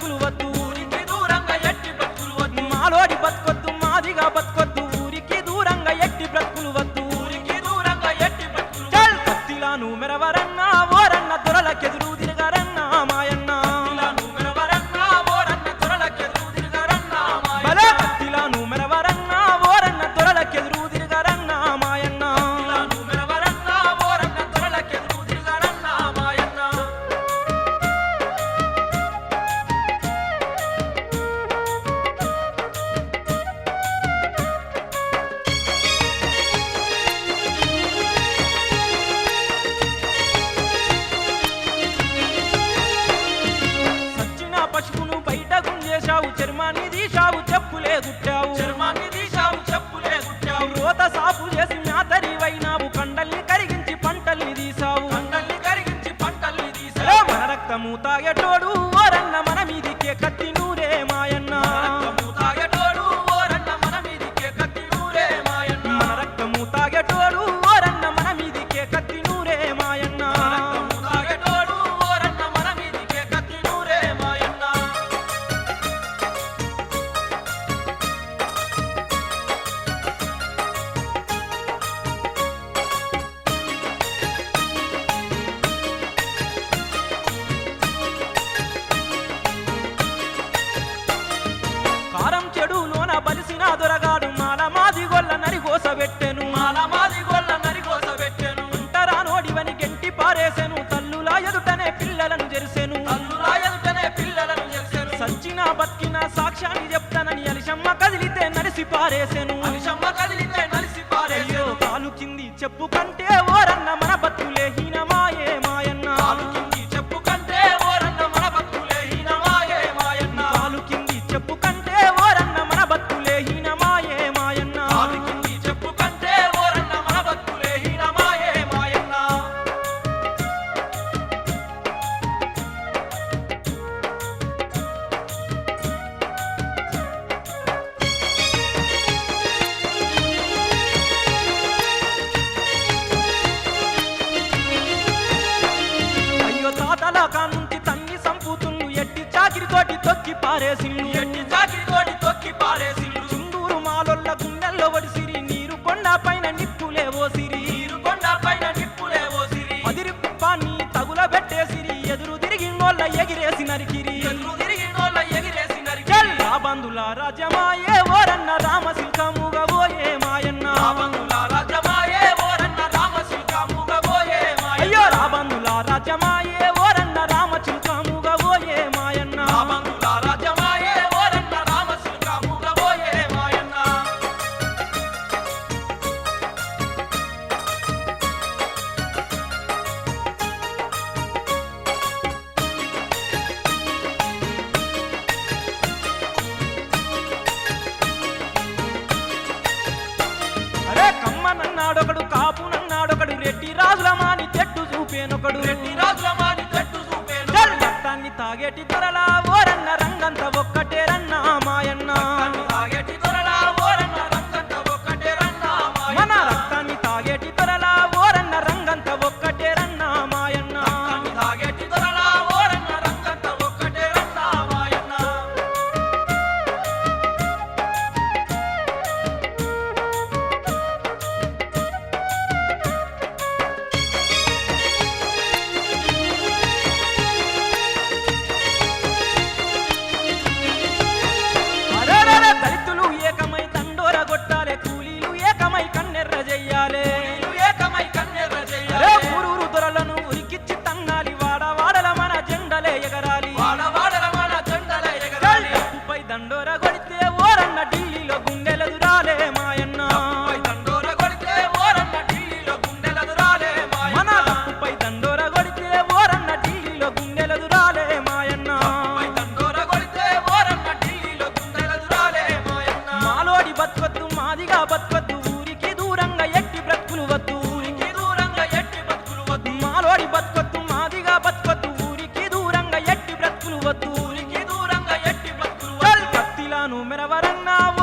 బతుకులు వద్దు ఊరికి దూరంగా ఎట్టి బ్రతుకులు వద్దు. మాలోడి బతుకొద్దు మాదిగా బతుకొద్దు ఊరికి దూరంగా ఎట్టి బ్రతుకులు వద్దు. ఊరికి దూరంగా ఎట్టి బ్రతుకులు కత్తిలాను మెరవరన్నా ఓరన్న దొరలకెదురు తిరగర గుంజేశావు చర్మాన్ని తీశావు చెప్పులే గుట్టావు రోత సాపు చేసి మ్యాతరివైనావు కండల్ని కరిగించి పంటల్ని తీసావు ఏ మన రక్తము తాగేటోడు సాక్ష్యాన్ని చెప్తానని అలిశమ్మ కదిలితే నడిసి పారేసెను. తొక్కి పారేసిండు. చుండూరు మాలొల్ల గుండెల్లో వడిసిరి నీరు కొండ పైన నిప్పులే ఓసిరి. అదిరి పాన్ని తగుల పెట్టేసిరి ఎదురు తిరిగి నోళ్ళ ఎగిరేసి నరికిరి. చెల్లా బంధుల రాజ్యమాయే కమ్మనన్నాడొకడు కాపునన్నాడొకడు రెడ్డి రాజులమాని చెట్టు చూపేనొకడు. రెడ్డి మెరవరన్నావు.